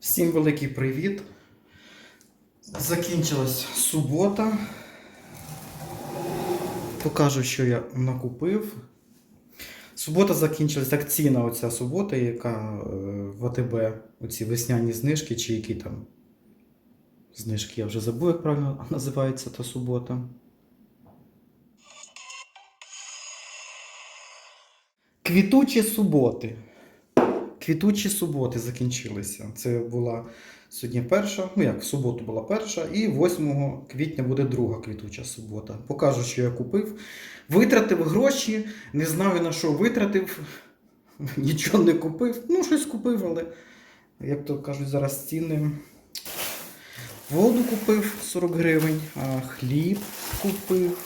Всім великий привіт. Закінчилась субота. Покажу, що я накупив. Субота закінчилась акційна оця субота, яка е, в АТБ, оці весняні знижки, чи які там знижки, я вже забув, як правильно називається та субота. Квітучі суботи. Квітучі суботи закінчилися. Це була сьогодні перша, ну як в суботу була перша, і 8 квітня буде друга квітуча субота. Покажу, що я купив. Витратив гроші, не знаю на що витратив, нічого не купив. Ну, щось купив, але, як то кажуть, зараз ціни. Воду купив 40 гривень, хліб купив,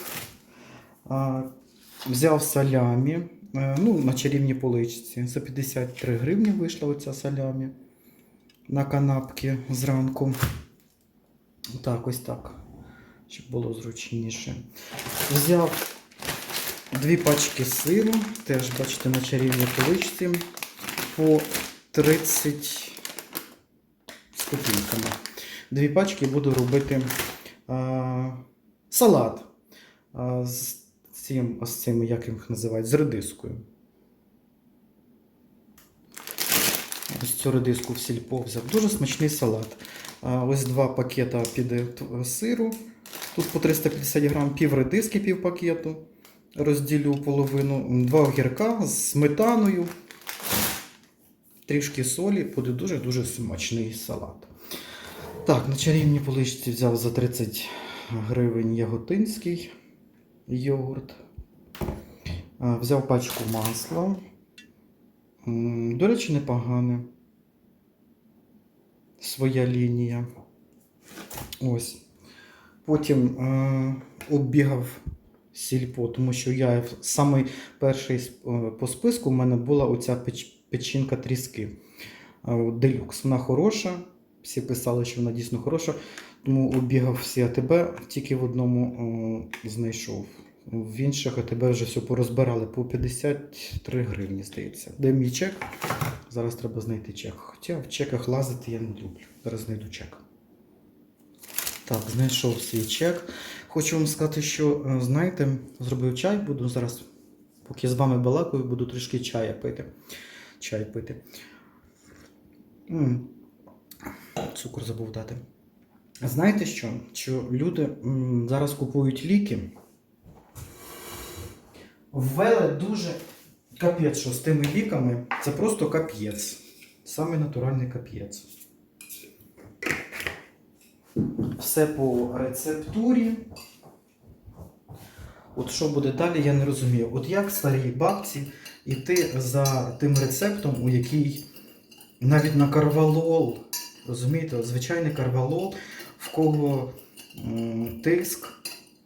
взяв салямі. Е, Ну, на чарівній поличці. За 53 гривні вийшла оця салямі на канапки зранку. Так, ось так. Щоб було зручніше. Взяв дві пачки сиру, теж бачите, на чарівній поличці по 30 з копійками. Дві пачки буду робити а, салат. А, з цим, ось цим, як їх називають, з редискою. Ось цю редиску в сільпо взяв. Дуже смачний салат. Ось два пакета піде сиру. Тут по 350 грам, пів редиски, пів пакету. Розділю половину. Два огірка з сметаною. Трішки солі, буде дуже-дуже смачний салат. Так, на чарівній поличці взяв за 30 гривень яготинський йогурт. Взяв пачку масла. До речі, непогане. Своя лінія. Ось. Потім е, оббігав сільпо, тому що я самий перший е, по списку в мене була оця печ, печінка тріски. Делюкс. Вона хороша. Всі писали, що вона дійсно хороша. Тому оббігав всі АТБ, тільки в одному е, знайшов. В інших АТБ вже все порозбирали по 53 гривні, здається. Де мій чек? Зараз треба знайти чек. Хоча в чеках лазити я не люблю. Зараз знайду чек. Так, знайшов свій чек. Хочу вам сказати, що, е, знаєте, зробив чай, буду зараз, поки з вами балакаю, буду трішки чая пити. Чай пити. М. Цукор забув дати. Знаєте що? Що люди м, зараз купують ліки. Ввели дуже капець, що з тими ліками це просто капець. Саме натуральний капець. Все по рецептурі. От що буде далі, я не розумію. От як старій бабці йти за тим рецептом, у який навіть на карвалол, розумієте, звичайний карвалол, в кого м, тиск,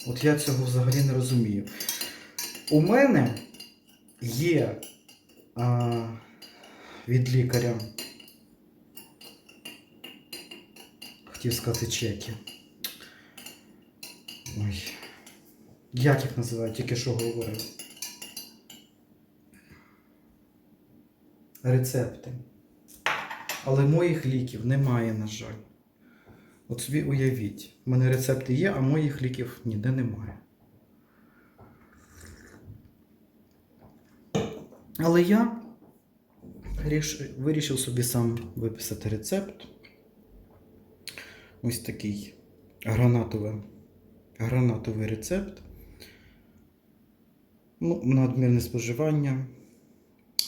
от я цього взагалі не розумію. У мене є а, від лікаря, хотів сказати чеки. Ой. Як їх називають, тільки що говорив. Рецепти. Але моїх ліків немає, на жаль. От собі уявіть, у мене рецепти є, а моїх ліків ніде немає. Але я ріш- вирішив собі сам виписати рецепт. Ось такий гранатовий, гранатовий рецепт. Ну, надмірне споживання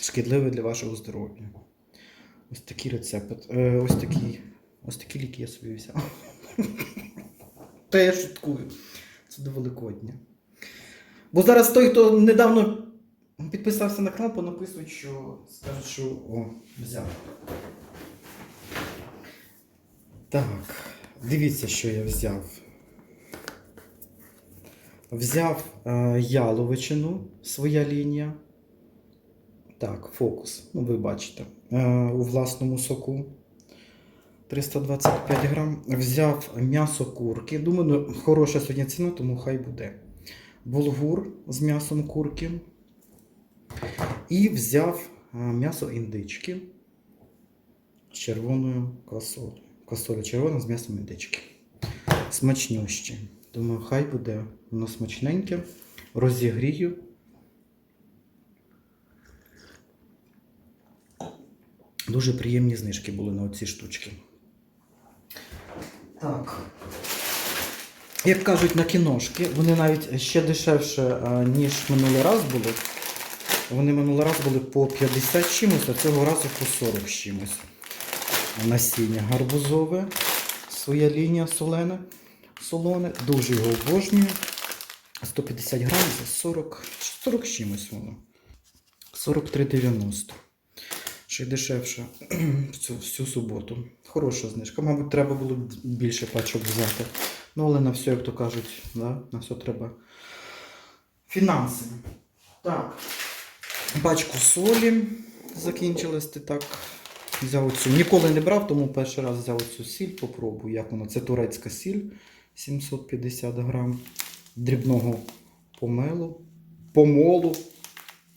шкідливе для вашого здоров'я. Ось такий рецепт. Е, ось такі, ось такі ліки я собі взяв. Та я шуткую. Це до Великодня. Бо зараз той, хто недавно підписався на канал, понаписують, що скажуть, що о, взяв. Так, дивіться, що я взяв. Взяв е, яловичину, своя лінія. Так, фокус. Ну, ви бачите. Е, у власному соку. 325 грам. Взяв м'ясо курки. Думаю, ну, хороша сьогодні ціна, тому хай буде. Булгур з м'ясом курки. І взяв е, м'ясо індички. з червоною квасолею. Квасоля червона з м'ясом індички. Смачнющі. Думаю, хай буде воно смачненьке. Розігрію. Дуже приємні знижки були на оці штучки. Так. Як кажуть на кіношки, вони навіть ще дешевше, ніж минулий раз були. Вони минулий раз були по 50 чимось, а цього разу по 40 з чимось. Насіння гарбузове, своя лінія солене, солоне. Дуже його обожнюю. 150 грамів за 40, 40 з чимось воно. 43,90. Ще дешевше в цю, в цю суботу. Хороша знижка. Мабуть, треба було більше пачок взяти. Ну, але на все, як то кажуть, да? на все треба фінанси. Так. Пачку солі закінчилась. Ти так взяв оцю. Ніколи не брав, тому перший раз взяв оцю сіль, попробую, як воно. Це турецька сіль 750 грам. Дрібного помелу. Помолу.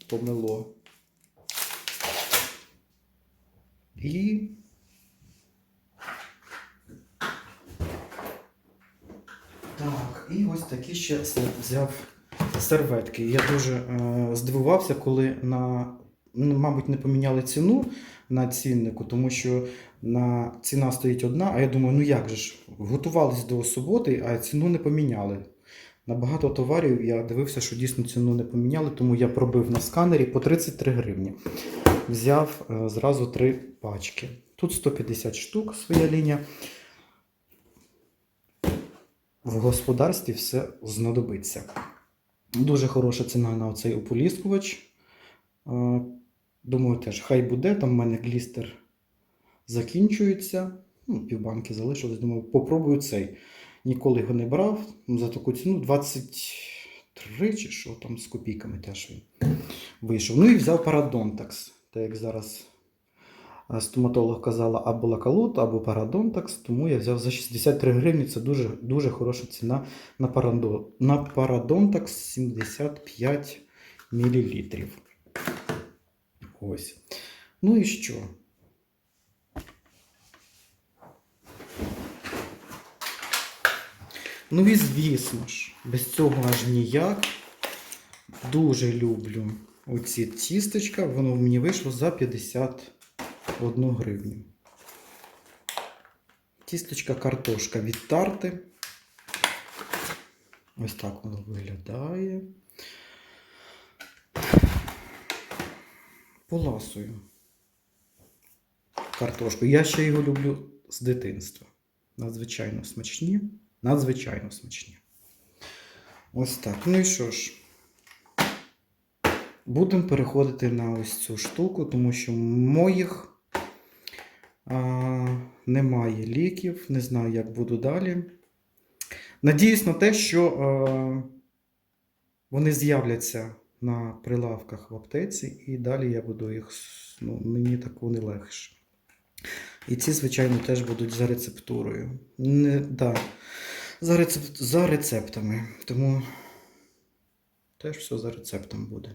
Помело. І. Так, і ось такі ще взяв серветки. Я дуже е, здивувався, коли на, ну, мабуть, не поміняли ціну на ціннику, тому що на, ціна стоїть одна, а я думаю, ну як же ж, готувались до суботи, а ціну не поміняли. На багато товарів я дивився, що дійсно ціну не поміняли, тому я пробив на сканері по 33 гривні. Взяв е, зразу три пачки. Тут 150 штук своя лінія. В господарстві все знадобиться. Дуже хороша ціна на оцей ополіскувач. Е, Думаю, теж хай буде. Там в мене глістер закінчується. Ну, півбанки залишилось. Думаю, попробую цей. Ніколи його не брав. За таку ціну 23 чи що там з копійками теж він вийшов. Ну і взяв Парадонтакс. Так як зараз стоматолог казала або лакалут, або Парадонтакс, тому я взяв за 63 гривні. Це дуже, дуже хороша ціна на, парадо, на Парадонтакс 75 мл. Ось. Ну і що? Ну і звісно ж, без цього аж ніяк. Дуже люблю оці тістечка. Воно мені вийшло за 51 гривню. Тістечка картошка від тарти. Ось так воно виглядає. Поласую. Картошку. Я ще його люблю з дитинства. Надзвичайно смачні. Надзвичайно смачні. Ось так. Ну і що ж? Будемо переходити на ось цю штуку, тому що моїх немає ліків. Не знаю, як буду далі. Надіюсь на те, що а, вони з'являться на прилавках в аптеці, і далі я буду їх, ну, мені так вони легше. І ці, звичайно, теж будуть за рецептурою. Не, да, за, рецеп, за рецептами. Тому теж все за рецептом буде.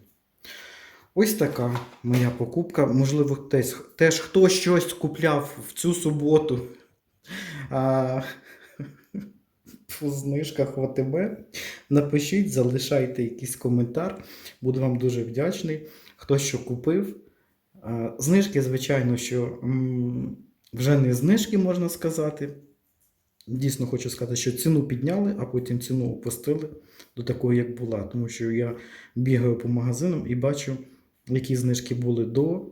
Ось така моя покупка. Можливо, теж, теж хто щось купляв в цю суботу а, по знижках в. Напишіть, залишайте якийсь коментар. Буду вам дуже вдячний. Хто що купив. А, Знижки, звичайно, що м, вже не знижки, можна сказати. Дійсно хочу сказати, що ціну підняли, а потім ціну опустили до такої, як була. Тому що я бігаю по магазинам і бачу, які знижки були до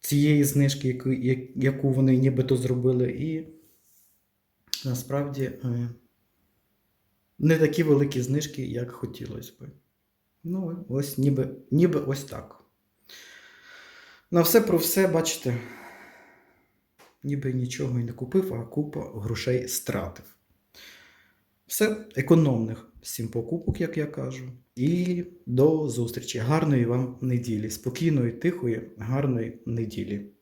цієї знижки, яку, яку вони нібито зробили. І насправді е, не такі великі знижки, як хотілося би. Ну, ось ніби, ніби ось так. На все про все, бачите, ніби нічого і не купив, а купа грошей стратив. Все економних сім покупок, як я кажу. І до зустрічі. Гарної вам неділі. Спокійної, тихої, гарної неділі.